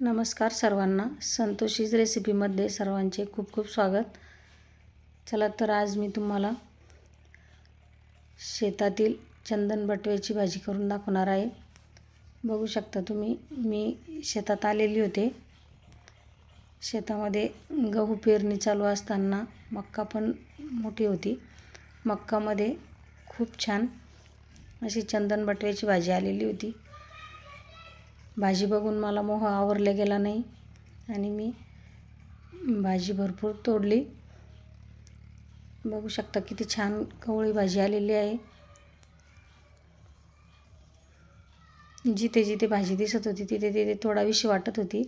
नमस्कार सर्वांना. संतोषीज रेसिपीमध्ये सर्वांचे खूप खूप स्वागत. चला तर आज मी तुम्हाला शेतातील चंदन बटव्याची भाजी करून दाखवणार आहे. बघू शकता तुम्ही मी शेतात आलेली होते. शेतामध्ये गहू पेरणी चालू असताना मक्का पण मोठी होती. मक्कामध्ये खूप छान अशी चंदन बटव्याची भाजी आलेली होती. भाजी बघून मला मोह आवरले गेला नाही. आणि मी भाजी भरपूर तोडली. बघू शकता किती छान कवळी भाजी आलेली आहे. जिथे जिथे भाजी दिसत होती तिथे तिथे थोडावीशी वाटत होती.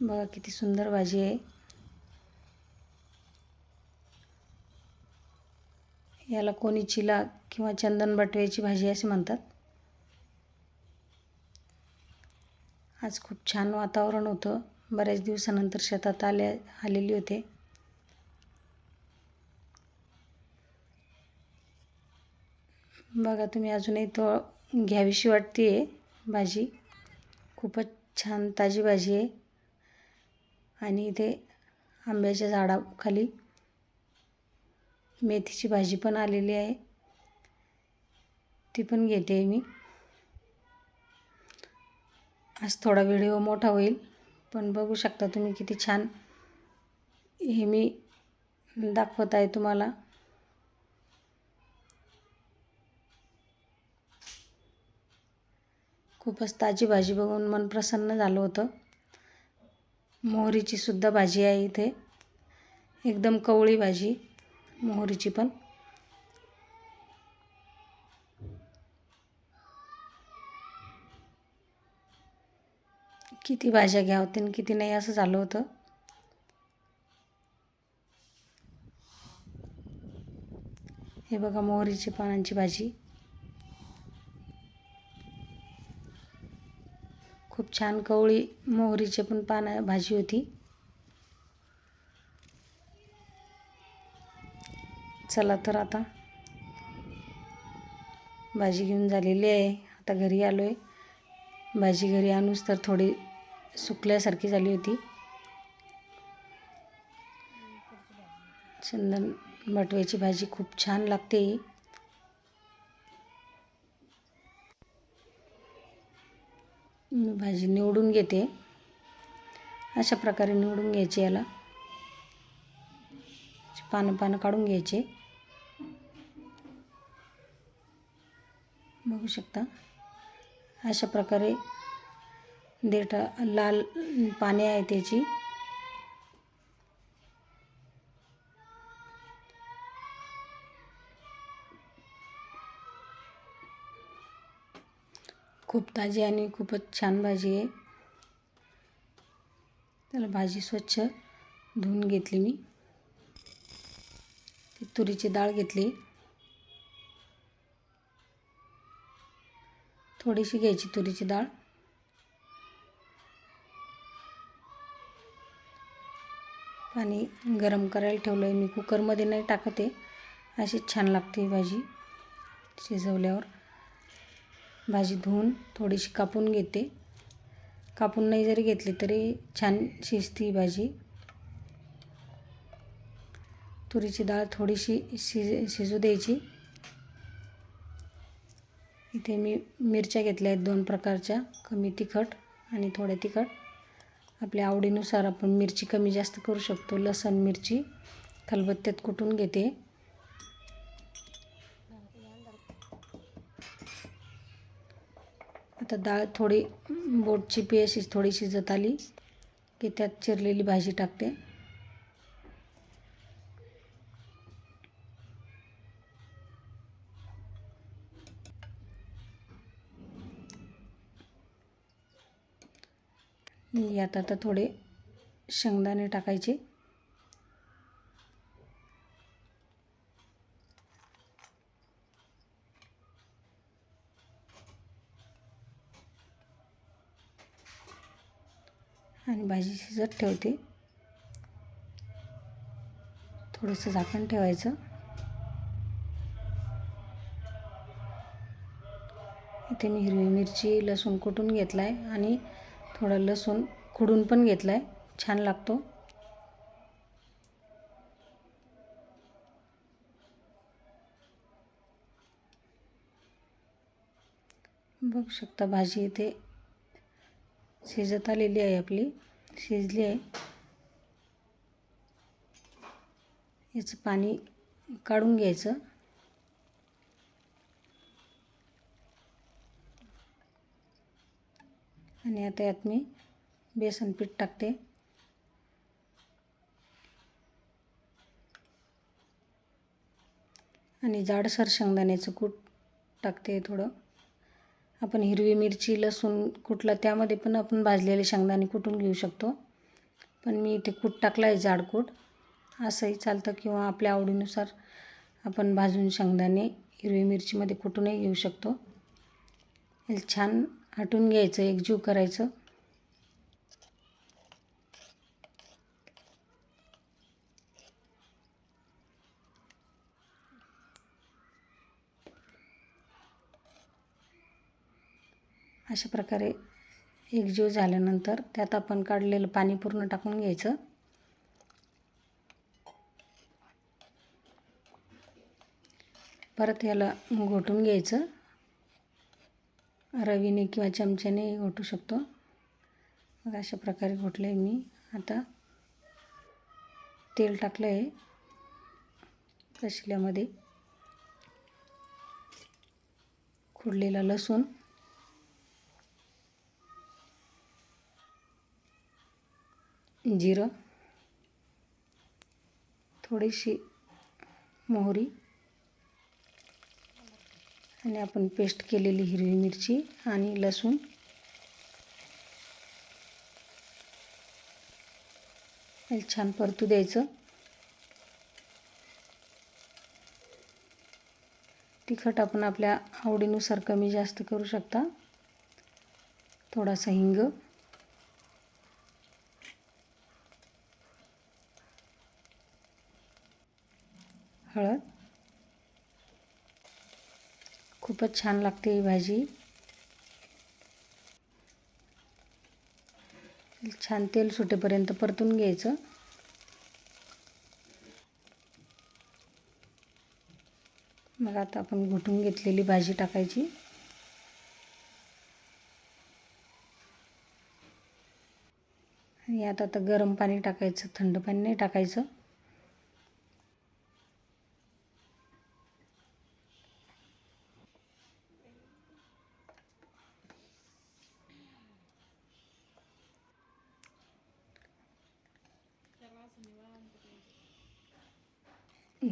बघा किती सुंदर भाजी आहे. याला कोणी चिला किंवा चंदन बटव्याची भाजी असे म्हणतात. आज खूप छान वातावरण होतं. बऱ्याच दिवसानंतर शेतात आल्या आलेली होते. बघा तुम्ही अजूनही तो घ्यावीशी वाटते आहे भाजी. खूपच छान ताजी भाजी आहे. आणि इथे आंब्याच्या झाडाखाली मेथीची भाजी पण आलेली आहे. ती पण घेते मी. आज थोडा व्हिडिओ मोठा होईल पण बघू शकता तुम्ही किती छान हे मी दाखवत आहे तुम्हाला. खूपच ताजी भाजी बघून मन प्रसन्न झालं होतं. मोहरीची सुद्धा भाजी आहे इथे. एकदम कवळी भाजी. मोहरीची पण. किती भाज्या घ्या आणि किती नाही असं झालं होतं. हे बघा मोहरीची पानांची भाजी. खूप छान कवळी मोहरीची पण पानं भाजी होती. चला तर आता. भाजी घेऊन झालेली आहे. आता घरी आलो आहे भाजी घरी आणूच तर थोडी सुकल्यासारखी झाली होती. चंदन बटव्याची भाजी खूप छान लागते. मी भाजी निवडून घेते. अशा प्रकारे निवडून घ्यायची याला. पानं पानं काढून घ्यायचे. बघू शकता. अशा प्रकारे देठ लाल पाने आहे त्याची. खूप ताजी आणि खूपच छान भाजी आहे. त्याला भाजी स्वच्छ धुवून घेतली मी. तुरीची डाळ घेतली. थोडीशी घ्यायची तुरीची डाळ. पाणी गरम करायला ठेवलं आहे मी कुकरमध्ये नाही टाकत आहे. अशीच छान लागते भाजी शिजवल्यावर. भाजी धुवून थोडीशी कापून घेते. कापून नाही जरी घेतली तरी छान शिजती भाजी. तुरीची डाळ थोडीशी शिज शिजू द्यायची. इथे मी मिरच्या घेतल्या आहेत दोन प्रकारच्या. कमी तिखट आणि थोड्या तिखट. आपल्या आवडीनुसार आपण मिरची कमी जास्त करू शकतो. लसण मिरची खलबत्त्यात कुटून घेते. आता डाळ थोडी बोटची पेशी थोडी शिजत आली की त्यात चिरलेली भाजी टाकते. यात आता थोडे शेंगदाणे टाकायचे. आणि भाजी शिजत ठेवते. थोडंसं झाकण ठेवायचं. इथे मी हिरवी मिरची लसूण कुटून घेतला आहे आणि थोडं लसूण खुडून पण घेतला आहे छान लागतो. बघू शकता भाजी इथे शिजत आलेली आहे आपली. शिजली आहे. याचं पाणी काढून घ्यायचं. आणि आता यात मी बेसन पीठ टाकते. आणि जाडसर शेंगदाण्याचं कूट टाकते थोडं. आपण हिरवी मिरची लसूण कुठला त्यामध्ये पण आपण भाजलेले शेंगदाणे कुटून घेऊ शकतो. पण मी इथे कूट टाकला आहे जाडकूट असंही चालतं किंवा आपल्या आवडीनुसार आपण भाजून शेंगदाणे हिरवी मिरचीमध्ये कुटूनही घेऊ शकतो. हे छान हटून घ्यायचं एकजीव करायचं. अशा प्रकारे एकजीव झाल्यानंतर त्यात आपण काढलेलं पाणी पूर्ण टाकून घ्यायचं. परत याला घोटून घ्यायचं. रवीने किंवा चमच्याने घोटू शकतो. मग अशा प्रकारे घोटलं आहे मी. आता तेल टाकलं आहे तसल्यामध्ये खुडलेला लसूण. जिरं. थोडीशी मोहरी. आणि आपण पेस्ट केलेली हिरवी मिरची आणि लसूण. छान परतू द्यायचं. तिखट आपण आपल्या आवडीनुसार कमी जास्त करू शकता. थोडासा हिंग. खूपच छान लागते ही भाजी. छान तेल सुटेपर्यंत परतून घ्यायचं. मग आता आपण घुटून घेतलेली भाजी टाकायची. आणि आता आता गरम पाणी टाकायचं थंड पाणी नाही टाकायचं.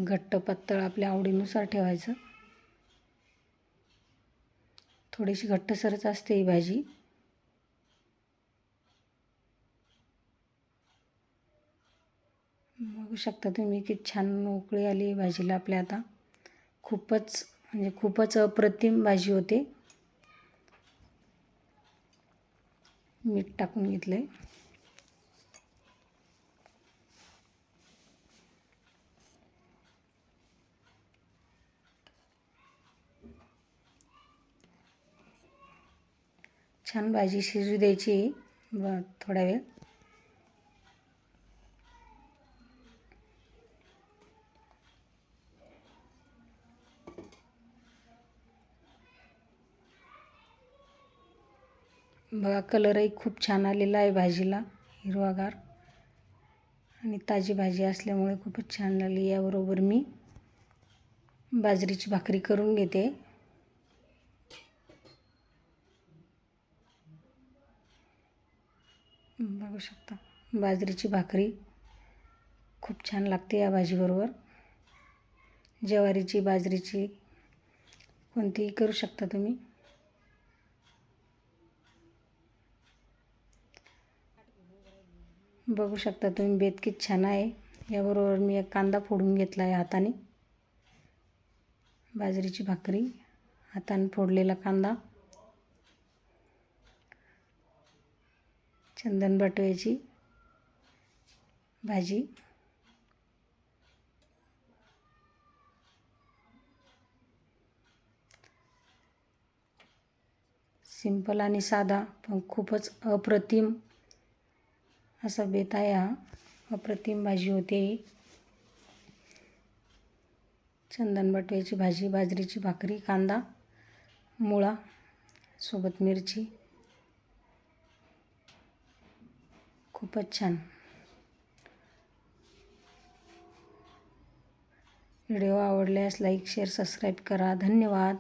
घट्ट पातळ आपल्या आवडीनुसार ठेवायचं. थोडीशी घट्टसरच असते ही भाजी. बघू शकता तुम्ही किती छान उकळी आली भाजीला आपल्या आता. खूपच म्हणजे खूपच अप्रतिम भाजी होते. मीठ टाकून घेतलं आहे छान भाजी शिजू द्यायची. ब थोडा वेळ. बघा कलरही खूप छान आलेला आहे भाजीला हिरवागार. आणि ताजी भाजी असल्यामुळे खूपच छान लागली याबरोबर मी बाजरीची भाकरी करून घेते. बघू शकता. बाजरीची भाकरी. खूप छान लागते या भाजीबरोबर. ज्वारीची बाजरीची कोणतीही करू शकता तुम्ही. बघू शकता तुम्ही बेतकीत छान आहे. याबरोबर मी एक कांदा फोडून घेतला आहे हाताने. बाजरीची भाकरी. हाताने फोडलेला कांदा. चंदन बटव्याची भाजी. सिंपल आणि साधा पण खूपच अप्रतिम असा बेत आहे हा अप्रतिम भाजी होते. चंदन बटव्याची भाजी बाजरीची भाकरी कांदा मुळा सोबत मिरची खूपच छान. व्हिडिओ आवडल्यास लाईक शेअर सबस्क्राईब करा. धन्यवाद.